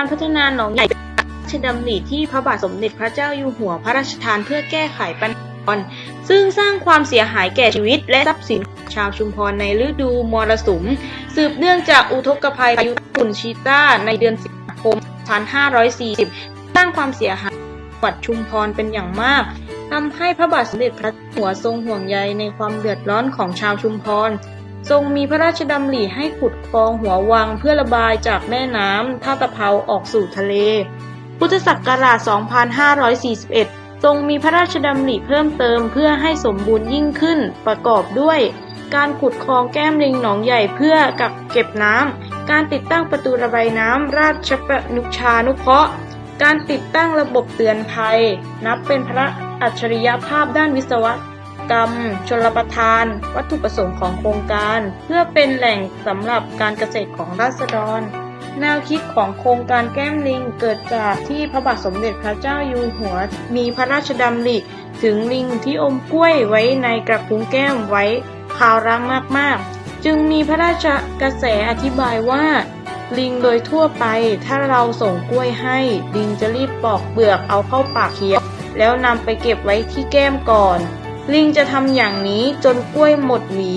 การพัฒนาหนองใหญ่พระราชดำริที่พระบาทสมเด็จพระเจ้าอยู่หัวพระราชทานเพื่อแก้ไขปัญหาซึ่งสร้างความเสียหายแก่ชีวิต และทรัพย์สินชาวชุมพรในฤดูมรสุม สืบเนื่องจากอุทกภัยพายุฝุ่นชีต้าในเดือนสิงหาคม 2540 สร้างความเสียหายจังหวัดชุมพรเป็นอย่างมากทำให้พระบาทสมเด็จพระหัวทรงห่วงใยในความเดือดร้อนของชาวชุมพร ทรงมีพระราชดำริให้ขุดคลองหัววังเพื่อระบายจากแม่น้ำท่าตะเภาออกสู่ทะเล พุทธศักราช 2541 ทรงมีพระราชดำริเพิ่มเติมเพื่อให้สมบูรณ์ยิ่งขึ้นประกอบด้วย การขุดคลองแก้มลิงหนองใหญ่เพื่อกักเก็บน้ำ การติดตั้งประตูระบายน้ำราชประนุชานุเคราะห์การติดตั้งระบบเตือนภัย นับเป็นพระอัจฉริยภาพด้านวิศว กรรม ชลประทาน วัตถุประสงค์ของโครงการ เพื่อเป็นแหล่งสำหรับการเกษตรของราษฎรแนวคิดของโครงการแก้มลิงเกิดจากที่พระบาทสมเด็จพระเจ้าอยู่หัว มีพระราชดำริถึงลิงที่อมกล้วยไว้ในกระพุ้งแก้มไว้คาวรังมากๆ จึงมีพระราชกระแสอธิบายว่า ลิงโดยทั่วไปถ้าเราส่งกล้วยให้ ลิงจะรีบปอกเปลือกเอาเข้าปากเคี้ยว แล้วนำไปเก็บไว้ที่แก้มก่อน ลิงจะทำอย่างนี้จนกล้วยหมดหวี